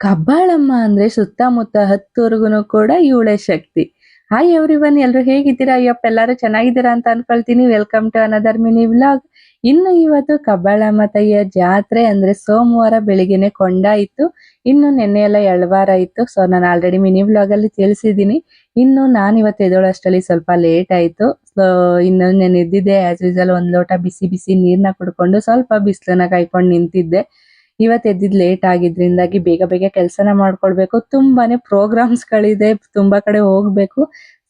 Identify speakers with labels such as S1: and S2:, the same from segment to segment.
S1: ಕಬ್ಬಾಳಮ್ಮ ಅಂದ್ರೆ ಸುತ್ತಮುತ್ತ ಹತ್ತೂರ್ಗು ಕೂಡ ಇವಳೇ ಶಕ್ತಿ. ಹಾಯ್ ಎವ್ರಿವನ್ ಎಲ್ರು ಹೇಗಿದ್ದೀರಾ? ಅಯ್ಯಪ್ಪ, ಎಲ್ಲಾರು ಚೆನ್ನಾಗಿದ್ದೀರಾ ಅಂತ ಅನ್ಕೊಳ್ತೀನಿ. Welcome to another mini vlog. ಇನ್ನು ಇವತ್ತು ಕಬ್ಬಾಳಮ್ಮ ತಯ್ಯ ಜಾತ್ರೆ ಅಂದ್ರೆ ಸೋಮವಾರ ಬೆಳಿಗ್ಗೆನೆ ಕೊಂಡ ಇತ್ತು. ಇನ್ನು ನಿನ್ನೆ ಎಲ್ಲ ಎಳ್ವಾರ ಇತ್ತು. ಸೊ ನಾನು ಆಲ್ರೆಡಿ ಮಿನಿ ವ್ಲಾಗ್ ಅಲ್ಲಿ ತಿಳಿಸಿದೀನಿ ಇನ್ನು ನಾನು ಇವತ್ತು ಎದೋಳಷ್ಟರಲ್ಲಿ ಸ್ವಲ್ಪ ಲೇಟ್ ಆಯ್ತು. ಸೊ ಇನ್ನು ನಾನು ಎದ್ದಿದ್ದೆ ಆಸ್ ಯೂಸಲ್ ಒಂದ್ ಲೋಟ ಬಿಸಿ ಬಿಸಿ ನೀರ್ನ ಕುಡ್ಕೊಂಡು ಸ್ವಲ್ಪ ಬಿಸಿಲನ್ನ ಕಾಯ್ಕೊಂಡು ನಿಂತಿದ್ದೆ. ಇವತ್ತು ಎದ್ದಿದ್ ಲೇಟ್ ಆಗಿದ್ರಿಂದಾಗಿ ಬೇಗ ಬೇಗ ಕೆಲಸನ ಮಾಡ್ಕೊಳ್ಬೇಕು. ತುಂಬಾನೇ ಪ್ರೋಗ್ರಾಮ್ಸ್ ಗಳಿದೆ, ತುಂಬಾ ಕಡೆ ಹೋಗ್ಬೇಕು.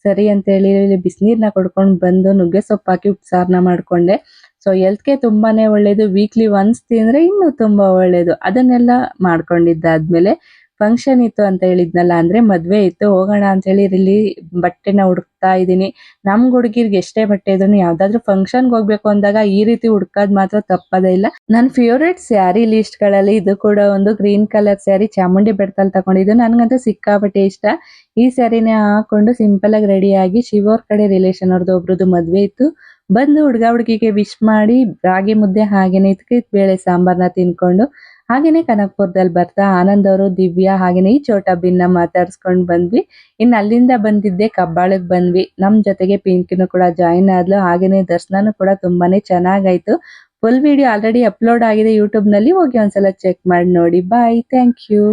S1: ಸರಿ ಅಂತ ಹೇಳಿ ಇಲ್ಲಿ ಬಿಸಿನೀರ್ನ ಕೊಡ್ಕೊಂಡು ಬಂದು ನುಗ್ಗೆ ಸೊಪ್ಪು ಹಾಕಿ ಉಪ್ಸಾರ್ನ ಮಾಡ್ಕೊಂಡೆ. ಸೊ ಹೆಲ್ತ್ಗೆ ತುಂಬಾನೇ ಒಳ್ಳೇದು. ವೀಕ್ಲಿ ಒನ್ಸ್ ತಿಂದ್ರೆ ಇನ್ನೂ ತುಂಬಾ ಒಳ್ಳೇದು. ಅದನ್ನೆಲ್ಲ ಮಾಡ್ಕೊಂಡಿದ್ದಾದ್ಮೇಲೆ ಫಂಕ್ಷನ್ ಇತ್ತು ಅಂತ ಹೇಳಿದ್ನಲ್ಲ ಅಂದ್ರೆ ಮದ್ವೆ ಇತ್ತು, ಹೋಗೋಣ ಅಂತ ಹೇಳಿ ಇಲ್ಲಿ ಬಟ್ಟೆನ ಹುಡುಕ್ತಾ ಇದ್ದೀನಿ. ನಮ್ ಹುಡುಗಿರ್ಗೆ ಎಷ್ಟೇ ಬಟ್ಟೆ ಇದ್ರು ಯಾವ್ದಾದ್ರು ಫಂಕ್ಷನ್ಗೆ ಹೋಗ್ಬೇಕು ಅಂದಾಗ ಈ ರೀತಿ ಹುಡ್ಕೋದ್ ಮಾತ್ರ ತಪ್ಪದೇ ಇಲ್ಲ. ನನ್ ಫೇವ್ರೇಟ್ ಸ್ಯಾರಿ ಲಿಸ್ಟ್ಗಳಲ್ಲಿ ಇದು ಕೂಡ ಒಂದು ಗ್ರೀನ್ ಕಲರ್ ಸ್ಯಾರಿ ಚಾಮುಂಡಿ ಬೆಟ್ಟದಲ್ಲಿ ತಗೊಂಡಿದ್ದು. ನನ್ಗಂತೂ ಸಿಕ್ಕಾಪಟ್ಟೆ ಇಷ್ಟ. ಈ ಸ್ಯಾರಿನೇ ಹಾಕೊಂಡು ಸಿಂಪಲ್ ಆಗಿ ರೆಡಿ ಆಗಿ ಶಿವೋರ್ ಕಡೆ ರಿಲೇಷನ್ ಅವ್ರದ್ದು ಒಬ್ರದ್ದು ಮದ್ವೆ ಇತ್ತು. ಬಂದು ಹುಡ್ಗ ಹುಡುಗಿಗೆ ವಿಶ್ ಮಾಡಿ ರಾಗಿ ಮುದ್ದೆ ಹಾಗೇನೆ ಇದ್ಕೆ, ಬೇಳೆ ಸಾಂಬಾರ್ನ ತಿನ್ಕೊಂಡು ಹಾಗೇನೆ ಕನಕಪುರದಲ್ಲಿ ಬರ್ತಾ ಆನಂದ್ ಅವರು, ದಿವ್ಯಾ ಹಾಗೇನೆ ಈ ಚೋಟ ಬಿನ್ನ ಮಾತಾಡ್ಸ್ಕೊಂಡ್ ಬಂದ್ವಿ. ಇನ್ನು ಅಲ್ಲಿಂದ ಬಂದಿದ್ದೆ ಕಬ್ಬಾಳಕ್ ಬಂದ್ವಿ. ನಮ್ ಜೊತೆಗೆ ಪಿಂಕಿನು ಕೂಡ ಜಾಯಿನ್ ಆದ್ಲು. ಹಾಗೇನೆ ದರ್ಶನನು ಕೂಡ ತುಂಬಾನೇ ಚೆನ್ನಾಗಾಯ್ತು. ಫುಲ್ ವಿಡಿಯೋ ಆಲ್ರೆಡಿ ಅಪ್ಲೋಡ್ ಆಗಿದೆ ಯೂಟ್ಯೂಬ್ನಲ್ಲಿ. ಹೋಗಿ ಒಂದ್ಸಲ ಚೆಕ್ ಮಾಡಿ ನೋಡಿ. Bye thank you